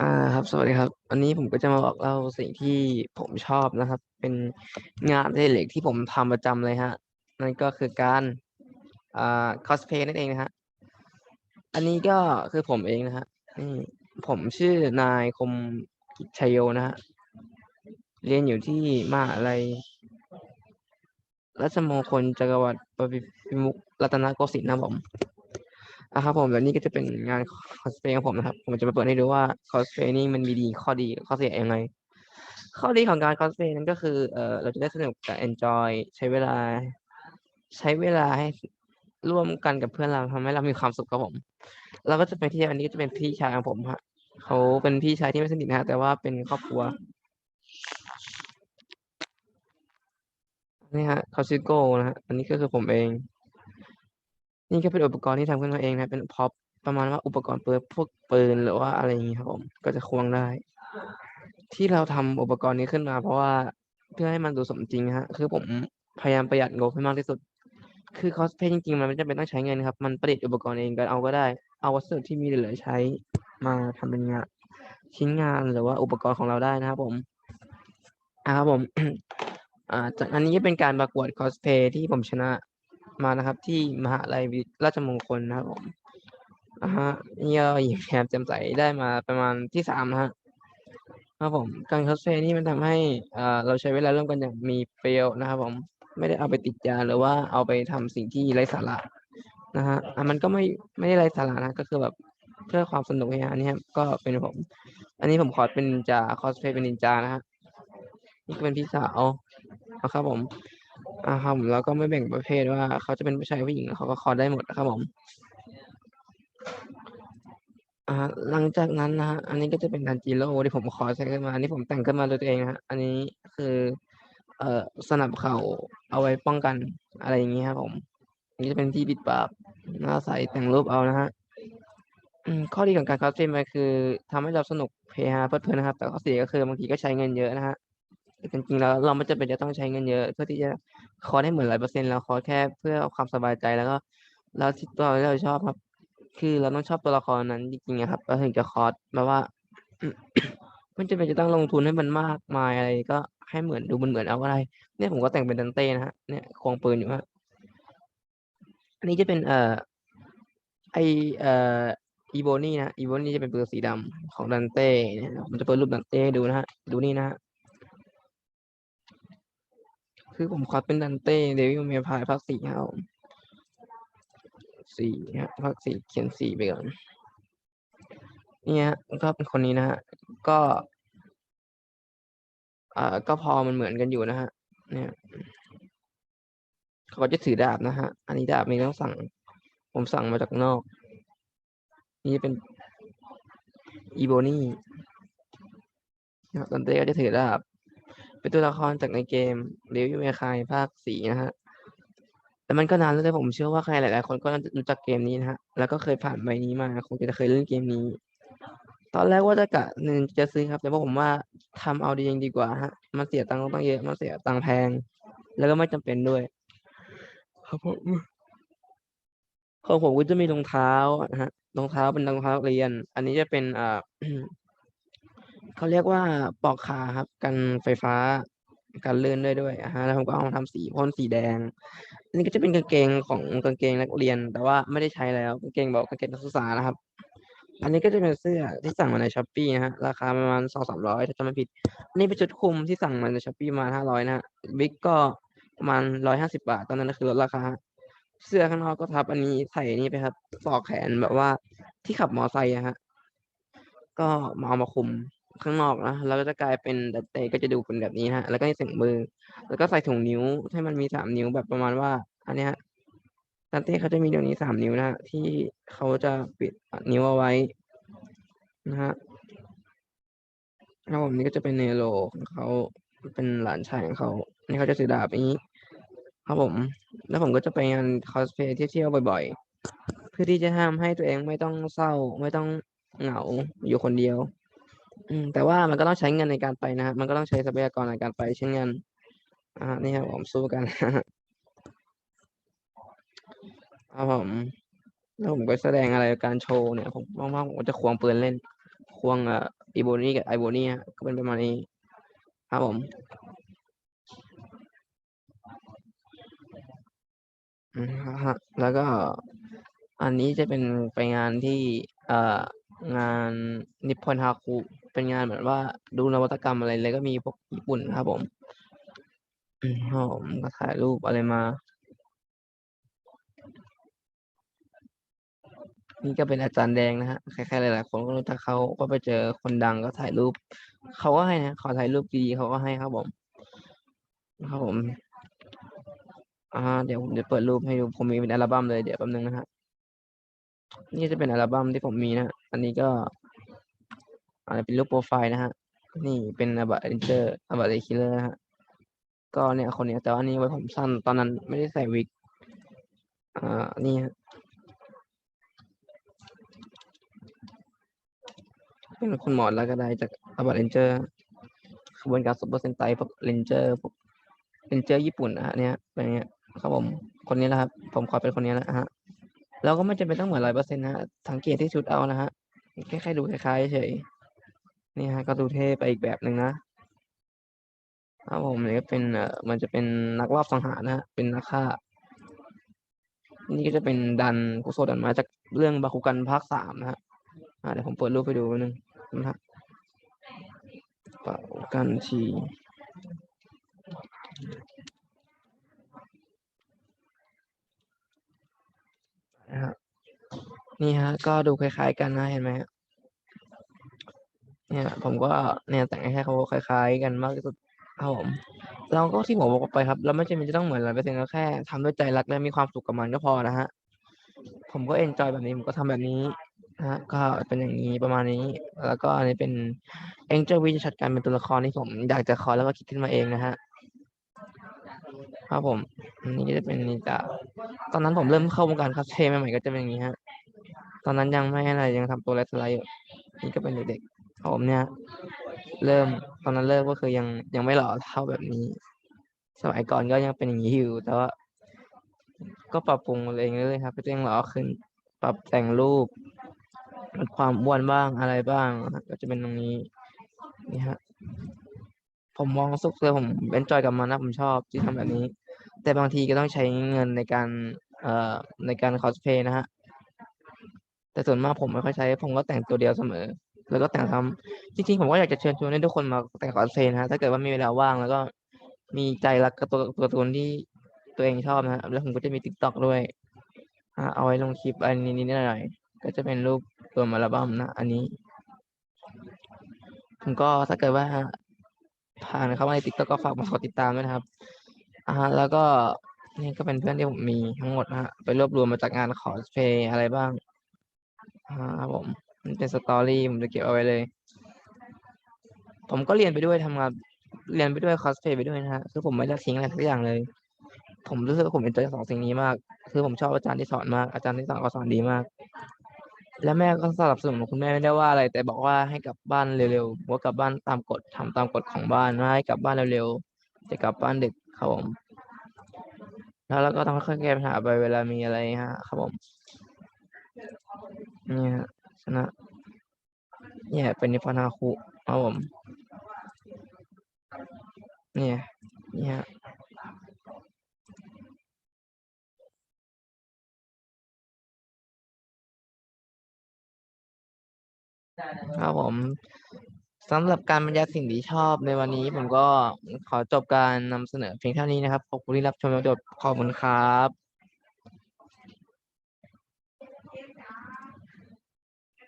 อ่าครับ สวัสดีครับ วันนี้ผมก็จะมาบอกเล่าสิ่งที่ผมชอบนะครับ เป็นงานอดิเรกที่ผมทำประจำเลยฮะ นั่นก็คือการอ่าคอสเพลย์นั่นเองนะฮะ อันนี้ก็คือผมเองนะฮะนี่ผมชื่อนายคมกิจชัยโยนะฮะ เรียนอยู่ที่มหาลัยรัชมงคลจักรวรรดิบพิมุกรัตนโกสินทร์นะผม อะครับผมแล้วนี่ก็จะเป็นงานคอสเพลย์ของผมนะครับ ผมจะมาเปิดให้ดูว่าคอสเพลย์นี่มันมีดีข้อดีข้อเสียยังไง ข้อดีของการคอสเพลย์นั้นก็คือเออเราจะได้สนุกกับ enjoy ใช้เวลา ใช้เวลาให้ร่วมกันกับเพื่อนเราทำให้เรามีความสุขครับผม เราก็จะไปที่อันนี้ก็จะเป็นพี่ชายของผมฮะเขาเป็นพี่ชายที่ไม่สนิทนะฮะแต่ว่าเป็นครอบครัวนี่ฮะเขาชื่อโก้นะฮะอันนี้ก็คือผมเอง นี่ก็เป็นอุปกรณ์ที่ทำขึ้นมาเองนะ เป็นพ็อปประมาณว่าอุปกรณ์ปืนพวกปืนหรือว่าอะไรอย่างงี้ครับผม ก็จะควงได้ ที่เราทำอุปกรณ์นี้ขึ้นมาเพราะว่าเพื่อให้มันดูสมจริงฮะ คือผมพยายามประหยัดงบให้มากที่สุด คือคอสเพย์จริงๆ มันไม่จำเป็นต้องใช้เงินครับ มันประดิษฐ์อุปกรณ์เองก็เอาก็ได้ เอาวัสดุที่มีเหลือใช้มาทำเป็นงานชิ้นงานหรือว่าอุปกรณ์ของเราได้นะครับผมอ่าครับผม อ่าจากอันนี้เป็นการประกวดคอสเพย์ที่ผมชนะ มานะครับ ที่มหาลัยราชมงคลนะครับผมอ่าฮะนี่ก็หญิงแย้มแจมใสได้มาประมาณที่สามนะฮะครับผมการคอสเพลย์นี่มันทำให้อ่าเราใช้เวลาร่วมกันอย่างมีประโยชน์นะครับ ผมไม่ได้เอาไปติดยาหรือว่าเอาไปทำสิ่งที่ไร้สาระนะฮะอะมันก็ไม่ไม่ได้ไร้สาระนะก็คือแบบเพื่อความสนุกเนี่ยอันนี้ครับก็เป็นผม อันนี้ผมขอเป็นนินจาคอสเพลย์เป็นนินจานะฮะนี่ก็เป็นพี่สาวนะครับผม อ่าครับผมแล้วก็ไม่แบ่งประเภทว่าเขาจะเป็นผู้ชายผู้หญิงเขาก็คอได้หมดนะครับผม อ่า หลังจากนั้นนะฮะอันนี้ก็จะเป็นดันจิโร่ที่ผมขอใช้ขึ้นมา อันนี้ผมแต่งขึ้นมาโดยตัวเองนะฮะอันนี้คือ เอ่อสนับเข่าเอาไว้ป้องกันอะไรอย่างงี้ครับผมอันนี้จะเป็นที่ปิดปากหน้าใสแต่งรูปเอานะฮะอืมข้อดีของการคอสเพลย์มันคือทำให้เราสนุกเฮฮาเพลิดเพลินนะครับ แต่ข้อเสียก็คือบางทีก็ใช้เงินเยอะนะฮะ จริงๆแล้วเราไม่จำเป็นจะต้องใช้เงินเยอะเพื่อที่จะคอร์สให้เหมือนร้อยเปอร์เซ็นต์เราคอร์สแค่เพื่อความสบายใจแล้วก็แล้วที่ตัวที่เราชอบครับ คือเราต้องชอบตัวละครนั้นจริงๆอะครับเราถึงจะคอร์สแบบว่าไม่จำเป็นจะต้องลงทุนให้มันมากมายอะไรก็ให้เหมือนดูมันเหมือนเอาก็ได้เนี่ยผมก็แต่งเป็นดันเต้นะฮะเนี่ยควงปืนอยู่ฮะอันนี้จะเป็นเอ่อไอเอ่ออีโบนี่นะอีโบนี่จะเป็นปืนสีดำของดันเต้เนี่ยผมจะเปิดรูปดันเต้ให้ดูนะฮะดูนี่นะฮะ คือผมคอร์สเป็นดันเต้เดวิลเมพายภาคสี่ครับสี่ฮะภาคสี่เขียนสี่ไปก่อนเนี่ยฮะก็เป็นคนนี้นะฮะ ก็อ่าก็พอมันเหมือนกันอยู่นะฮะ เนี่ยเขาก็จะถือดาบนะฮะ อันนี้ดาบมีต้องสั่ง ผมสั่งมาจากนอก นี่เป็นอีโบนี่ตันเต้ก็จะถือดาบ เป็นตัวละครจากในเกมเรียวยูเมคายภาคสี่นะฮะแต่มันก็นานแล้วแต่ผมเชื่อว่าใครหลายๆ คนก็รู้จักเกมนี้นะฮะแล้วก็เคยผ่านใบนี้มาคงจะเคยเล่นเกมนี้ ตอนแรกว่าจะกะหนึ่งจะซื้อครับ แต่ว่าผมว่าทำเอาดีเองดีกว่าฮะมันเสียตังค์ต้องเยอะมันเสียตังค์แพง แล้วก็ไม่จำเป็นด้วย ครับผมของผมก็จะมีรองเท้านะฮะรองเท้าเป็นรองเท้านักเรียน อันนี้จะเป็นอ่า เขาเรียกว่าปอกขาครับ กันไฟฟ้า กันลื่นด้วยด้วยอะฮะแล้วผมก็เอามาทำสีพ่นสีแดงอันนี้ก็จะเป็นกางเกงของกางเกงนักเรียน แต่ว่าไม่ได้ใช้แล้วกางเกงแบบกางเกงนักศึกษานะครับ อันนี้ก็จะเป็นเสื้อที่สั่งมาใน Shopee นะฮะราคาประมาณ200-300ถ้าจำไม่ผิดอันนี้เป็นชุดคลุมที่สั่งมาใน Shopee ประมาณ500นะฮะบิ๊กก็ประมาณ150บาท ตอนนั้นก็คือลดราคาเสื้อข้างนอกก็ทับอันนี้ใส่อันนี้ไปครับศอกแขนแบบว่าที่ขับมอไซค์อะฮะ ก็มาเอามาคลุม ข้างนอกนะแล้วก็จะกลายเป็นดันเต้ก็จะดูเป็นแบบนี้นะฮะ แล้วก็มีเสียงมือ แล้วก็ใส่ถุงนิ้วให้มันมี3นิ้วแบบประมาณว่า อันเนี้ยดันเต้เขาจะมีตรงนี้3นิ้วนะที่เขาจะปิดนิ้วเอาไว้นะฮะครับผมนี่ก็จะเป็นเนโรของเขาเป็นหลานชายของเขานี่เขาจะถือดาบอย่างงี้ครับผม แล้วผมก็จะไปงานคอสเพลย์เที่ยวๆบ่อยๆ เพื่อที่จะทำให้ตัวเองไม่ต้องเศร้าไม่ต้องเหงาอยู่คนเดียว อืมแต่ว่ามันก็ต้องใช้เงินในการไปนะครับมันก็ต้องใช้ทรัพยากรในการไปเช่นกันอ่านี่ครับผมสู้กัน ครับผมแล้วผมก็แสดงอะไรการโชว์เนี่ย ผมว่างๆผมก็จะควงปืนเล่น ควงเอ่ออีโบนี่กับไอโบนี่ก็เป็นประมาณนี้ ครับผม อืมฮะแล้วก็ อันนี้จะเป็นไปงานที่เอ่องานนิปพอนฮาคุ เป็นงานเหมือนว่าดูนวัตกรรมอะไรเลยก็มีพวกญี่ปุ่นครับผมผมก็ถ่ายรูปอะไรมา นี่ก็เป็นอาจารย์แดงนะฮะใครๆหลายๆคนก็รู้จักเขาก็ไปเจอคนดังก็ถ่ายรูป เขาก็ให้นะขอถ่ายรูปดีๆเขาก็ให้ครับผมครับผม อ่า เดี๋ยวผมจะเปิดรูปให้ดูผมมีเป็นอัลบั้มเลยเดี๋ยวแป๊บนึงนะฮะนี่จะเป็นอัลบั้มที่ผมมีนะ อันนี้ก็ อาจจะเป็นรูปโปรไฟล์นะฮะ นี่เป็นอาบะเรนเจอร์อาบะเรคิลเลอร์นะฮะ ก็เนี่ยคนเนี้ยแต่ว่านี่ไว้ผมสั้นตอนนั้นไม่ได้ใส่วิก อ่า นี่ฮะ เป็นคุณหมอแล้วก็ได้จากอาบะเรนเจอร์ขบวนการซุปเปอร์เซนไตพวกเรนเจอร์พวกเรนเจอร์ญี่ปุ่นนะฮะเนี่ยเป็นอย่างเงี้ยครับผมคนนี้นะครับ ผมขอเป็นคนนี้นะฮะเราก็ไม่จำเป็นต้องเหมือนร้อยเปอร์เซ็นต์นะสังเกตที่ชุดเอานะฮะแค่แค่ดูคล้ายๆเฉย นี่ฮะก็ดูเท่ไปอีกแบบหนึ่งนะครับผมนี่ก็เป็นเอ่อมันจะเป็นนักรอบสังหารนะฮะเป็นนักฆ่า นี่ก็จะเป็นดันกุโซดันมาจากเรื่องบาคุกันภาคสามนะฮะอ่าเดี๋ยวผมเปิดรูปให้ดูนึงนะฮะบาคุกันชีนะฮะนี่ฮะ ก็ดูคล้ายๆกันนะเห็นไหมฮะ เนี่ยผมก็เนี่ยแต่งให้เขาคล้าย ๆ กันมากที่สุดครับผมเราก็ที่ผมบอกไปครับเราไม่จำเป็นจะต้องเหมือนร้อยเปอร์เซ็นก็แค่ทำด้วยใจรักและมีความสุขกับมันก็พอนะฮะผมก็เอนจอยแบบนี้ผมก็ทำแบบนี้นะฮะก็เป็นอย่างนี้ประมาณนี้ แล้วก็อันนี้เป็นเอ็งเจอร์วิชัดการเป็นตัวละครที่ผมอยากจะคอแล้วก็คิดขึ้นมาเองนะฮะครับผมอันนี้ก็จะเป็นนิจาตอนนั้นผมเริ่มเข้าวงการคาเพลย์ใหม่ๆก็จะเป็นอย่างนี้ฮะตอนนั้นยังไม่อะไรยังทำตัวไลฟ์สไลด์อยู่นี่ก็เป็นเด็กๆ ผมเนี่ย เริ่มตอนนั้นเริ่มก็คือยังยังไม่หล่อเท่าแบบนี้ สมัยก่อนก็ยังเป็นอย่างนี้อยู่แต่ว่าก็ปรับปรุงตัวเองเรื่อยๆครับเพื่อให้หล่อขึ้น ปรับแต่งรูปลดความอ้วนบ้างอะไรบ้าง ก็จะเป็นตรงนี้นี่ฮะผมมองสุขเลยผมเอนจอยกับมันนะผมชอบที่ทำแบบนี้ แต่บางทีก็ต้องใช้เงินในการเอ่อในการคอสเพย์นะฮะแต่ส่วนมากผมไม่ค่อยใช้ ผมก็แต่งตัวเดียวเสมอ แล้วก็แต่งทำจริงๆ ผมก็อยากจะเชิญชวนให้ทุกคนมาแต่งคอสเพลย์นะฮะถ้าเกิดว่ามีเวลาว่างแล้วก็มีใจรักกับตัวตัวตนที่ตัวเองชอบนะแล้วผมก็จะมี TikTok ด้วยเอาไว้ลงคลิปอะไรนิดหน่อยก็จะเป็นรูปรวมอัลบั้มนะ อันนี้ผมก็ถ้าเกิดว่าผ่านเข้ามาใน TikTok ก็ฝากมากดติดตามด้วยนะครับอ่าแล้วก็นี่ก็เป็นเพื่อนที่ผมมีทั้งหมดนะฮะไปรวบรวมมาจากงานคอสเพลย์อะไรบ้างอ่าผม มันเป็นสตอรี่ผมจะเก็บเอาไว้เลย ผมก็เรียนไปด้วยทำงานเรียนไปด้วยคอสเพย์ไปด้วยนะฮะคือผมไม่ได้ทิ้งอะไรสักอย่างเลย ผมรู้สึกว่าผมเอ็นจอยสองสิ่งนี้มาก คือผมชอบอาจารย์ที่สอนมากอาจารย์ที่สอนก็สอนดีมาก และแม่ก็สนับสนุนคุณแม่ไม่ได้ว่าอะไร แต่บอกว่าให้กลับบ้านเร็วๆว่ากลับบ้านตามกฎทำตามกฎของบ้านไม่ให้กลับบ้านเร็วๆจะกลับบ้านดึกครับผมแล้วเราก็ต้องค่อยๆแก้ปัญหาไปเวลามีอะไรฮะครับผมนี่ฮะ ชนะเนี่ยเป็นนิพพานาคุครับผมเนี่ยนี่ฮะครับผมสำหรับการบรรยายสิ่งที่ชอบในวันนี้ผมก็ขอจบการนำเสนอเพียงเท่านี้นะครับ ขอบคุณที่รับชมจนจบขอบคุณครับ